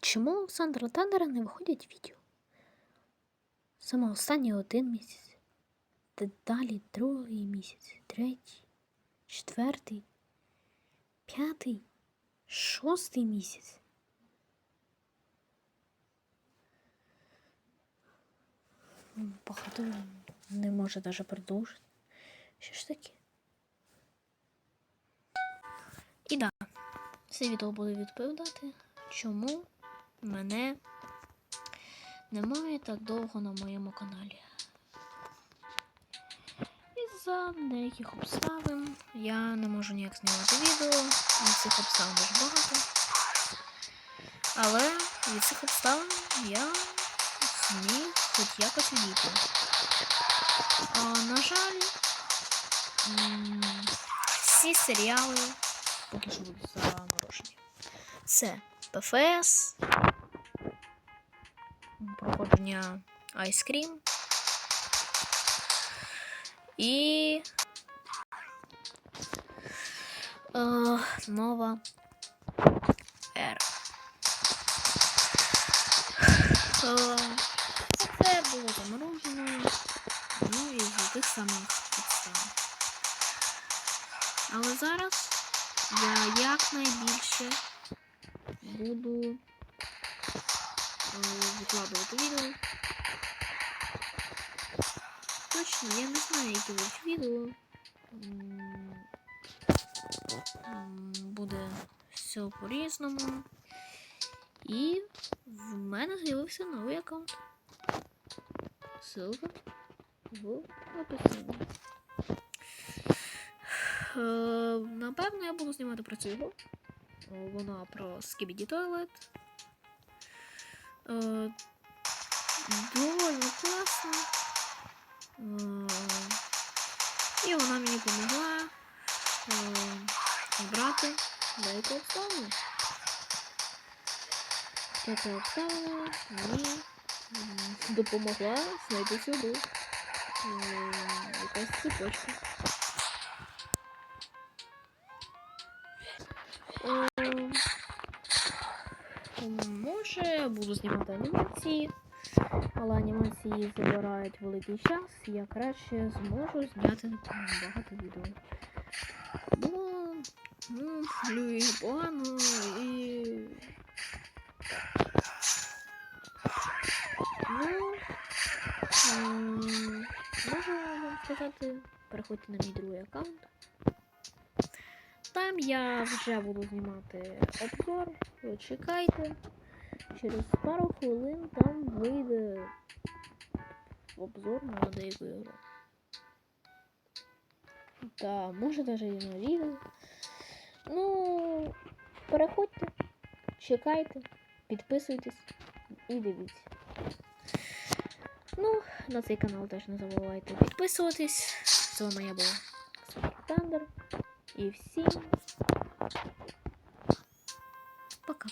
Чому у Олександра Тандера не виходять відео? Саме останній один місяць. Та далі другий місяць, третій, четвертий, п'ятий, шостий місяць. М, Походу не може навіть продовжити. Що ж таке? І да, це відео буде відповідати, чому мене немає так довго на моєму каналі. Із-за деяких обставин я не можу ніяк знімати відео, і цих обставин дуже багато. Але від цих обставин я зміг хоч якось. А, на жаль, всі серіали поки що будуть заморожені. Це ПФС, проходження Cream і е, нова ера. Е, Це було заморожено, ну і з тих самих підстав. Але зараз я якнайбільше буду е, викладувати відео. Точно, я не знаю, які будуть відео. Буде все по-різному. І в мене з'явився новий аккаунт. Ссылка в описанні. Е, Напевно, я буду знімати про цю ігру. Е, Вона про Skibidi Toilet. Е, Доволі класно. Е, І вона мені допомогла е, обрати деяку обставину. Така обставина мені м, допомогла знайти цю гру. Е, Якась цепочка. Може, буду знімати анімації, але анімації забирають великий час, я краще зможу зняти багато відео. Бо, ну, люблю погано і. Ну, можу вам сказати, переходьте на мій другий аккаунт. Там я вже буду знімати обзор. Чекайте. Через пару хвилин там вийде обзор на деяку ігру. Та, може навіть і на відео. Ну, переходьте, чекайте, підписуйтесь і дивіться. Ну, на цей канал теж не забувайте підписуватись. З вами я був Супер І всім пока.